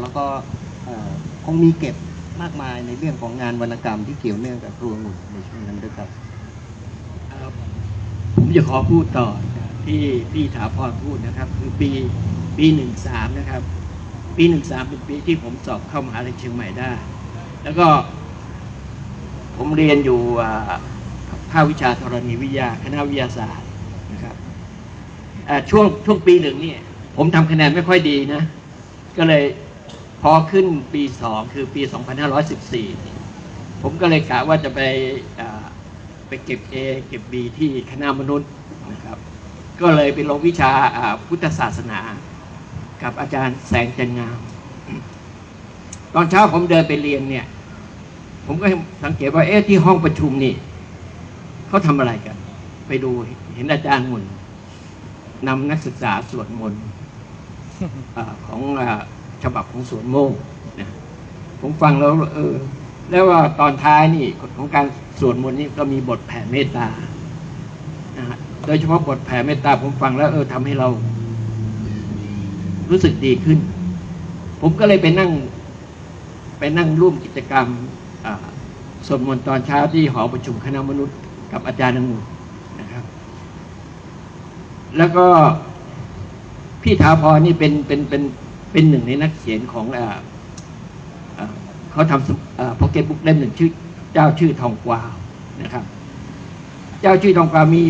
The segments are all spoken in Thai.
แล้วก็คงมีเก็บมากมายในเรื่องของงานวรรณกรรมที่เกี่ยวเนื่องกับครัวองุ่นในช่วงนั้นด้วยครับ ผมจะขอพูดต่อที่พี่ถาพรพูดนะครับ คือปีปีหนึ่งสามนะครับ ปีหนึ่งสามเป็นปีที่ผมสอบเข้ามหาลัยเชียงใหม่ได้ แล้วก็ผมเรียนอยู่ภาควิชาธรณีวิทยาคณะวิทยาศาสตร์นะครับช่วงช่วงปีหนึ่งนี่ผมทำคะแนนไม่ค่อยดีนะ ก็เลย พอขึ้นปีสองคือปี 2514 ผมก็เลยกะว่าจะไปไปเก็บ A เก็บ B ที่คณะมนุษย์นะครับ ก็เลยไปลงวิชาพุทธศาสนา กับอาจารย์แสงจันงาม ตอนเช้าผมเดินไปเรียนเนี่ย ผมก็สังเกตว่าเอ๊ะที่ห้องประชุมนี่เขาทำอะไรกัน ไปดูเห็นอาจารย์มุนนำนักศึกษาสวดมนต์ของ ฉบับของสวนโมกนะผมฟังแล้วเออ แล้วว่าตอนท้ายนี่ของการสวดมนต์นี่ก็มีบทแผ่เมตตานะโดยเฉพาะบทแผ่เมตตาผมฟังแล้ว เออทำให้เรา รู้สึกดีขึ้น ผมก็เลยไปนั่ง ไปนั่งร่วมกิจกรรมสวดมนต์ตอนเช้าที่หอประชุมคณะมนุษย์ กับอาจารย์องุ่นนะครับ แล้วก็พี่ถาพรนี่เป็นเป็นเป็น เป็นหนึ่งในนักเขียนของอเขาทำพ็อกเก็ตบุ๊กเล่มหนึ่งชื่อ เจ้าชื่อทองกวาวนะครับ เจ้าชื่อทองกวาวมี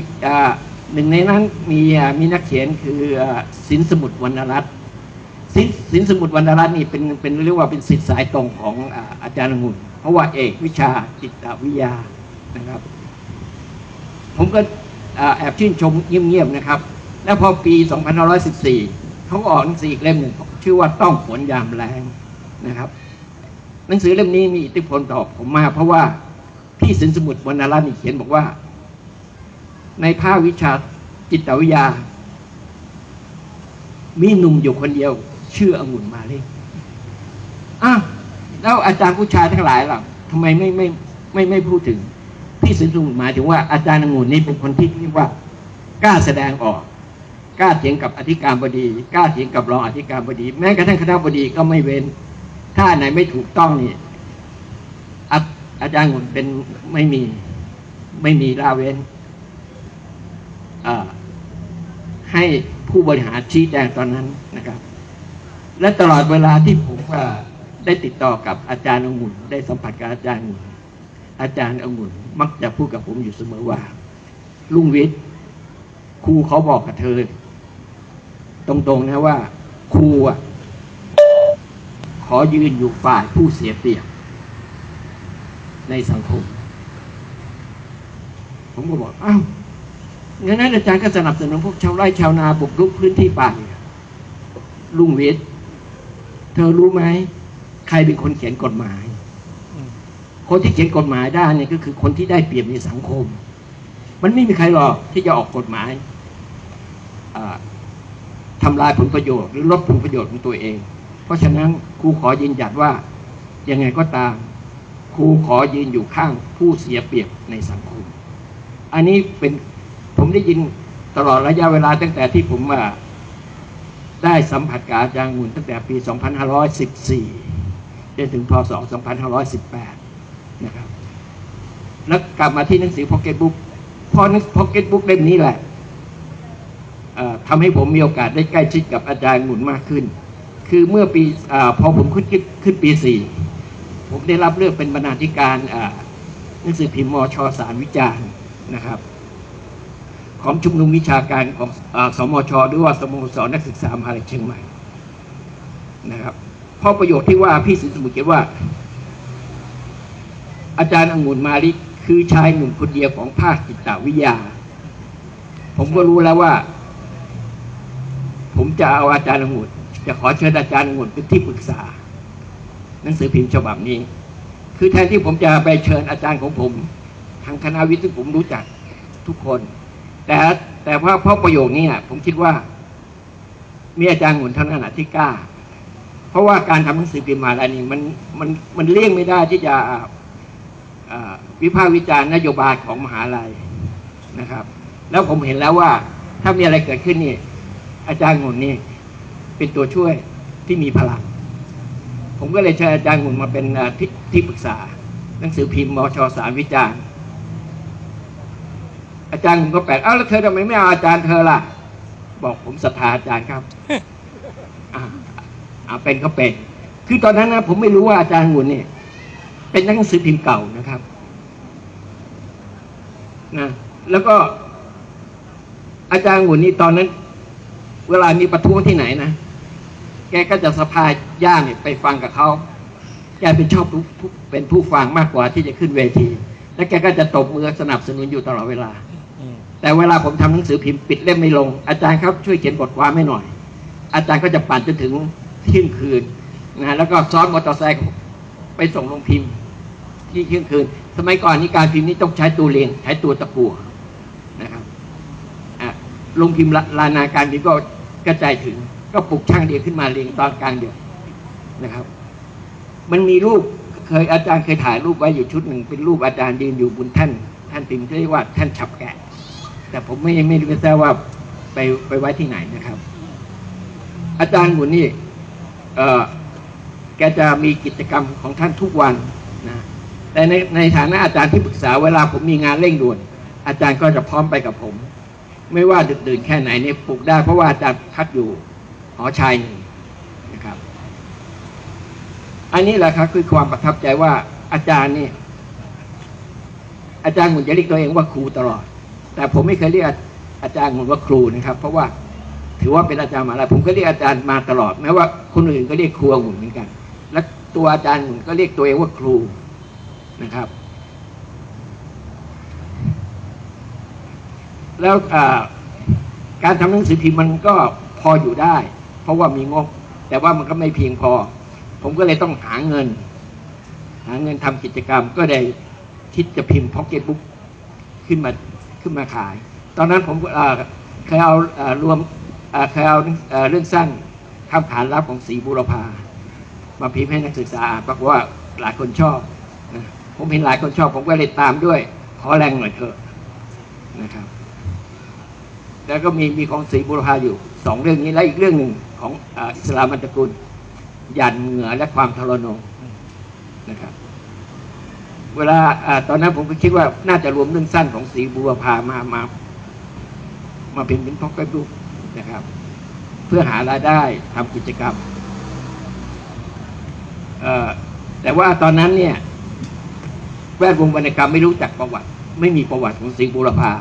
หนึ่งในนั้นมีมีนักเขียนคือสินสมุทรวรรณรัตน์สินสินสมุทรวรรณรัตน์นี่เป็นเป็นเรียกว่าเป็นสิทธิสายตรงของอาอาจารย์องุ่นเพราะว่าเอกวิชาจิตวิทยานะครับ ผมก็แอบชื่นชมเงียบๆนะครับ แล้วพอปี 2514เขาก็ออกหนังสืออีกเล่มหนึ่ง ชื่อว่าต้องฝนยามแรงนะครับ หนังสือเล่มนี้มีอิทธิพลต่อผมมากเพราะว่าพี่สินสมุทรวรรณรัตน์เขียนบอกว่า ในภาควิชาจิตวิทยา มีหนุ่มอยู่คนเดียว ชื่อองุ่นมาเลยอ้าวแล้วอาจารย์ผู้ชายทั้งหลายล่ะทำไมไม่ไม่ไม่ไม่พูดถึง พี่สินสมุทรหมายถึงว่าอาจารย์องุ่นนี่เป็นคนที่เรียกว่ากล้าแสดงออก กล้าเถียงกับอธิการบดี กล้าเถียงกับรองอธิการบดี แม้กระทั่งคณะบดีก็ไม่เว้น ถ้าไหนไม่ถูกต้องนี่อาอาจารย์หุ่นเป็นไม่มีไม่มีละเว้นให้ผู้บริหารชี้แจงตอนนั้นนะครับ และตลอดเวลาที่ผมอ่าได้ติดต่อกับอาจารย์องุ่น ได้สัมผัสกับอาจารย์อนุนอาจารย์องุ่น มักจะพูดกับผมอยู่เสมอว่า ลุงวิทย์ครูเขาบอกกับเธอ ตรงๆนะว่าครูอะขอยืนอยู่ฝ่ายผู้เสียเปรียบในสังคม ผมก็บอกอ้าวงั้นนั้นอาจารย์ก็สนับสนุนพวกชาวไร่ชาวนาบุกรุกพื้นที่ป่าเนี่ยลุงเวทเธอรู้ไหมใครเป็นคนเขียนกฎหมาย คนที่เขียนกฎหมายได้เนี่ยก็คือคนที่ได้เปรียบในสังคม มันไม่มีใครหรอกที่จะออกกฎหมาย อ่าทำลายผลประโยชน์หรือลดผลประโยชน์ของตัวเอง เพราะฉะนั้นครูขอยืนหยัดว่ายังไงก็ตามครูขอยืนอยู่ข้างผู้เสียเปรียบในสังคม อันนี้เป็นผมได้ยินตลอดระยะเวลาตั้งแต่ที่ผมมาได้สัมผัสกับอาจารย์งูนตั้งแต่ปี 2514 จนถึงพศ 2518 นะครับ แล้วกลับมาที่หนังสือ Pocket Book เพราะหนัง Pocket Book เล่มนี้แหละ ทำให้ผมมีโอกาสได้ใกล้ชิดกับอาจารย์หมุนมากขึ้น คือเมื่อปีอพอผมขึ้นขึ้นปีสี่ผมได้รับเลือกเป็นบรรณาธิการหนังสือพิมพ์มชสารวิจารณ์นะครับ ของชุมนุมวิชาการของอสมชหรือว่าสโมสรนักศึกษามหาลัยเชียงใหม่นะครับเพราะประโยชน์ที่ว่าพี่สินสมุทรเขียนว่า อาจารย์องุ่นมาลิกคือชายหนุ่มคนเดียวของภาคจิตวิทยา ผมก็รู้แล้วว่า ผมจะเอาอาจารย์องุ่นจะขอเชิญอาจารย์องุ่นเป็นที่ปรึกษา หนังสือพิมพ์ฉบับนี้ คือแทนที่ผมจะไปเชิญอาจารย์ของผม ทางคณะวิทย์ซึ่งผมรู้จักทุกคน แต่แต่ว่าเพราะประโยคนี้ผมคิดว่า มีอาจารย์องุ่นเท่านั้นที่กล้า เพราะว่าการทำหนังสือพิมพ์มาแล้วนี่มันมันมันเลี่ยงไม่ได้ที่จะวิพากษ์วิจารณ์นโยบายของมหาลัยนะครับ แล้วผมเห็นแล้วว่าถ้ามีอะไรเกิดขึ้นนี่ อาจารย์องุ่นนี่เป็นตัวช่วยที่มีพลัง ผมก็เลยเชิญอาจารย์หุ่นมาเป็นเอ่อที่ที่ปรึกษา หนังสือพิมพ์มชสารวิจารณ์ อาจารย์หุ่นก็แปลกเอ้าแล้วเธอทำไมไม่เอาอาจารย์เธอล่ะ บอกผมศรัทธาอาจารย์ครับอ่าอ่าเป็นก็เป็น คือตอนนั้นนะผมไม่รู้ว่าอาจารย์หุ่นเนี่ยเป็นหนังสือพิมพ์เก่านะครับนะแล้วก็อาจารย์หุ่นนี่ตอนนั้น เวลามีประท้วงที่ไหนนะ แกก็จะสะพายย่าเนี่ยไปฟังกับเขาแกเป็นชอบเป็นผู้ฟังมากกว่าที่จะขึ้นเวที และแกก็จะตบมือสนับสนุนอยู่ตลอดเวลา แต่เวลาผมทำหนังสือพิมพ์ปิดเล่มไม่ลง อาจารย์ครับช่วยเขียนบทความให้หน่อย อาจารย์ก็จะปั่นจนถึงเที่ยงคืนนะแล้วก็ซ้อนมอเตอร์ไซค์ไปส่งลงพิมพ์ ที่เที่ยงคืน สมัยก่อนนี้การพิมพ์นี้ต้องใช้ตัวเรียงใช้ตัวตะกั่วนะครับลงพิมพ์ลาลานาการพิมพ์ก็ กระจายถึง ก็ปลุกช่างเดียวขึ้นมาเรียงตอนกลางเดือนนะครับ มันมีรูปเคยอาจารย์เคยถ่ายรูปไว้อยู่ชุดหนึ่งเป็นรูปอาจารย์ยืนอยู่บนแท่านแท่านพิมที่เรียกว่าแท่านฉับแกะ แต่ผมไม่ไม่รู้แท้ว่าไปไปไว้ที่ไหนนะครับ อาจารย์หมุนนี่เออแกจะมีกิจกรรมของท่านทุกวันนะแต่ในในฐานะอาจารย์ที่ปรึกษาเวลาผมมีงานเร่งด่วน อาจารย์ก็จะพร้อมไปกับผม ไม่ว่าดึกดื่นแค่ไหนเนี่ยปลุกได้เพราะว่าอาจารย์พักอยู่หอชายนะครับ อันนี้แหละครับคือความประทับใจว่าอาจารย์นี่อาจารย์หมุนจะเรียกตัวเองว่าครูตลอด แต่ผมไม่เคยเรียกอาจารย์หมุนว่าครูนะครับ เพราะว่าถือว่าเป็นอาจารย์มหาลัยผมก็เรียกอาจารย์มาตลอดแม้ว่าคนอื่นก็เรียกครูหมุนเหมือนกัน และตัวอาจารย์หมุนก็เรียกตัวเองว่าครูนะครับ แล้วการทำหนังสือพิมพ์มันก็พออยู่ได้ เพราะว่ามีงบ แต่ว่ามันก็ไม่เพียงพอ ผมก็เลยต้องหาเงิน หาเงินทำกิจกรรมก็ได้คิดจะพิมพ์พ็อกเก็ตบุ๊กขึ้นมาขึ้นมาขาย ตอนนั้นผมเคยเอารวมเคยเอาเรื่องสั้นคำขานรับของศรีบุรพามาพิมพ์ให้นักศึกษาปรากฏว่าหลายคนชอบนะผมเห็นหลายคนชอบ ผมก็เลยตามด้วย ขอแรงหน่อยเถอะนะครับ แล้วก็มีมีของศรีบุรพาอยู่สองเรื่องนี้และอีกเรื่องหนึ่งของอ,อิสลามันตะกุลยันเหงื่อและความทรนงนะครับ เวลาอตอนนั้นผมก็คิดว่าน่าจะรวมเรื่องสั้นของศรีบุรพามามา มาเป็นเป็นพ็อกเก็ตบุ๊กนะครับ เพื่อหารายได้ทำกิจกรรมแต่ว่าตอนนั้นเนี่ย แวดวงวรรณกรรมไม่รู้จักประวัติ ไม่มีประวัติของศรีบุรพา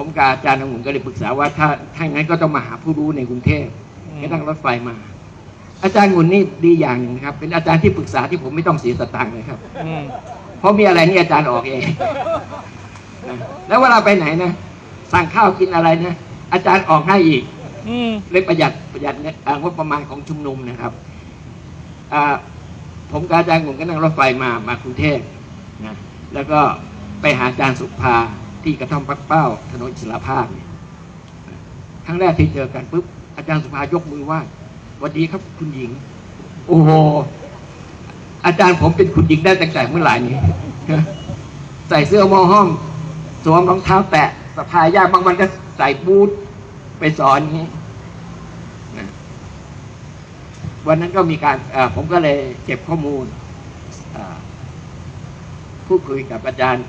ผมกับอาจารย์องุ่นก็เลยปรึกษาว่าถ้าถ้าอย่างนั้นก็ต้องมาหาผู้รู้ในกรุงเทพก็นั่งรถไฟมา อาจารย์องุ่นนี่ดีอย่างหนึงนะครับ เป็นอาจารย์ที่ปรึกษาที่ผมไม่ต้องเสียสตางค์เลยครับอืมเพราะมีอะไรนี่อาจารย์ออกเองนะแล้วเวลาไปไหนนะสั่งข้าวกินอะไรนะอาจารย์ออกให้อีกอืมเลยประหยัดประหยัดเนี่ยอ่างบประมาณของชุมนุมนะครับอ่าผมกับอาจารย์ผมก็นั่งรถไฟมามากรุงเทพนะแล้วก็ไปหาอาจารย์สุภา ที่กระท่อมปักเป้าถนนอิสระภาพเนี่ยครั้งแรกที่เจอกันปุ๊บอาจารย์สุภายกมือไหว้สวัสดีครับคุณหญิง โอ้โหอาจารย์ผมเป็นคุณหญิงได้ตั้งแต่เมื่อไหร่นี้ใส่เสื้อมอห้อมสวมรองเท้าแตะสะพายยากบางวันก็ใส่บูทไปสอนนี้วันนั้นก็มีการผมก็เลยเก็บข้อมูล พูดคุยกับอาจารย์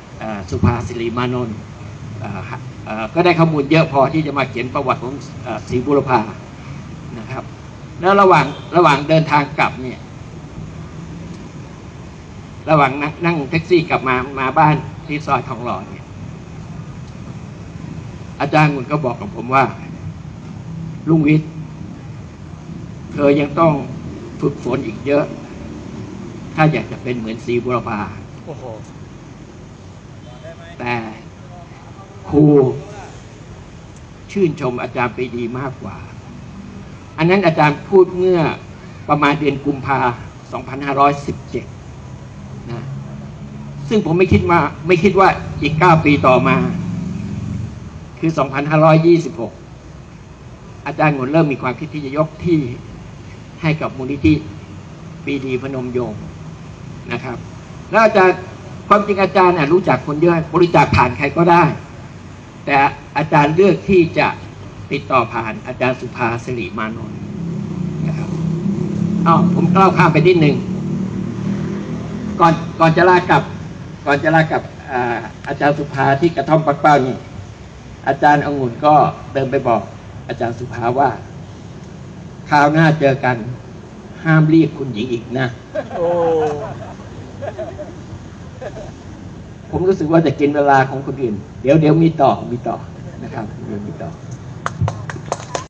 สุภาสิริมานนท์ก็ได้ข้อมูลเยอะพอที่จะมาเขียนประวัติของศรีบุรพานะครับ แล้วระหว่างระหว่างเดินทางกลับเนี่ย ระหว่างนั่งนั่งแท็กซี่กลับมามาบ้านที่ซอยทองหล่อเนี่ย อาจารย์มุนก็บอกกับผมว่า ลุงวิทย์เธอยังต้องฝึกฝนอีกเยอะ ถ้าอยากจะเป็นเหมือนศรีบุรพา โอ้โหแต่ครูชื่นชมอาจารย์ไปดีมากกว่า อันนั้นอาจารย์พูดเมื่อประมาณเดือนกุมภา2517 นะ ซึ่งผมไม่คิดว่าไม่คิดว่าอีก 9 ปีต่อมา คือ 2526 อาจารย์หมนเริ่มมีความคิดที่จะยกที่ให้กับมูลนิธิปีดีพนมยงค์นะครับ แล้วอาจารย์ความจริงอาจารย์น่ะรู้จักคนเยอะบริจาคผ่านใครก็ได้ แต่อาจารย์เลือกที่จะติดต่อผ่านอาจารย์สุภาสิริมานนท์นะครับอ๋อผมเล่าข้ามไปนิดหนึ่งก่อนก่อนจะลากับ ก่อนจะลากับอาอาจารย์สุภาที่กระท่อมปักเป้านี่อาจารย์องุ่นก็เดินไปบอกอาจารย์สุภาว่าคราวหน้าเจอกัน ห้ามเรียกคุณหญิงอีกนะ ผมรู้สึกว่าจะกินเวลาของคนอื่น เดี๋ยวเดี๋ยวมีต่อมีต่อนะครับเดี๋ยวมีต่อ